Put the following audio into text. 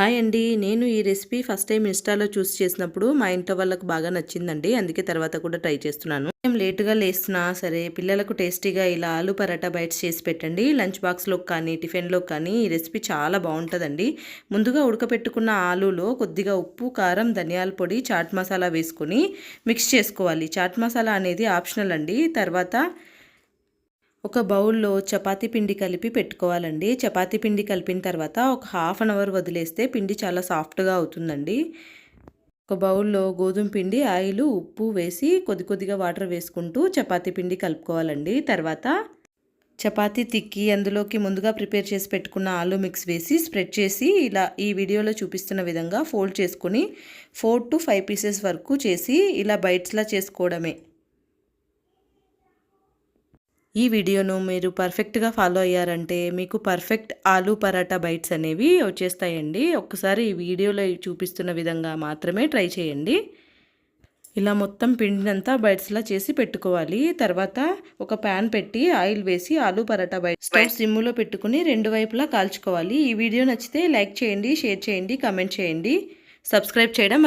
Hi అండి. నేను ఈ రెసిపీ ఫస్ట్ టైం ఇన్స్టాలో చూస్ చేసినప్పుడు మా ఇంట్లో వాళ్ళకు బాగా నచ్చిందండి. అందుకే తర్వాత కూడా ట్రై చేస్తున్నాను. మేము లేటుగా లేస్తున్నా సరే పిల్లలకు టేస్టీగా ఇలా ఆలు పరాటా బైట్స్ చేసి పెట్టండి. లంచ్ బాక్స్లో కానీ టిఫిన్లో కానీ ఈ రెసిపీ చాలా బాగుంటుందండి. ముందుగా ఉడకపెట్టుకున్న ఆలులో కొద్దిగా ఉప్పు కారం ధనియాల పొడి చాట్ మసాలా వేసుకొని మిక్స్ చేసుకోవాలి. చాట్ మసాలా అనేది ఆప్షనల్ అండి. తర్వాత ఒక బౌల్లో చపాతీ పిండి కలిపి పెట్టుకోవాలండి. చపాతీ పిండి కలిపిన తర్వాత ఒక హాఫ్ అన్ అవర్ వదిలేస్తే పిండి చాలా సాఫ్ట్గా అవుతుందండి. ఒక బౌల్లో గోధుమ పిండి ఆయిల్ ఉప్పు వేసి కొద్ది కొద్దిగా వాటర్ వేసుకుంటూ చపాతీ పిండి కలుపుకోవాలండి. తర్వాత చపాతీ తిక్కి అందులోకి ముందుగా ప్రిపేర్ చేసి పెట్టుకున్న ఆలు మిక్స్ వేసి స్ప్రెడ్ చేసి ఇలా ఈ వీడియోలో చూపిస్తున్న విధంగా ఫోల్డ్ చేసుకుని ఫోర్ టు ఫైవ్ పీసెస్ వరకు చేసి ఇలా బైట్స్లా చేసుకోవడమే. ఈ వీడియోను మీరు పర్ఫెక్ట్గా ఫాలో అయ్యారంటే మీకు పర్ఫెక్ట్ ఆలూ పరాటా బైట్స్ అనేవి వచ్చేస్తాయండి. ఒక్కసారి ఈ వీడియోలో చూపిస్తున్న విధంగా మాత్రమే ట్రై చేయండి. ఇలా మొత్తం పిండినంతా బైట్స్లా చేసి పెట్టుకోవాలి. తర్వాత ఒక ప్యాన్ పెట్టి ఆయిల్ వేసి ఆలూ పరాటా బైట్ స్టవ్ సిమ్ములో పెట్టుకుని రెండు వైపులా కాల్చుకోవాలి. ఈ వీడియో నచ్చితే లైక్ చేయండి షేర్ చేయండి కమెంట్ చేయండి. సబ్స్క్రైబ్ చేయడం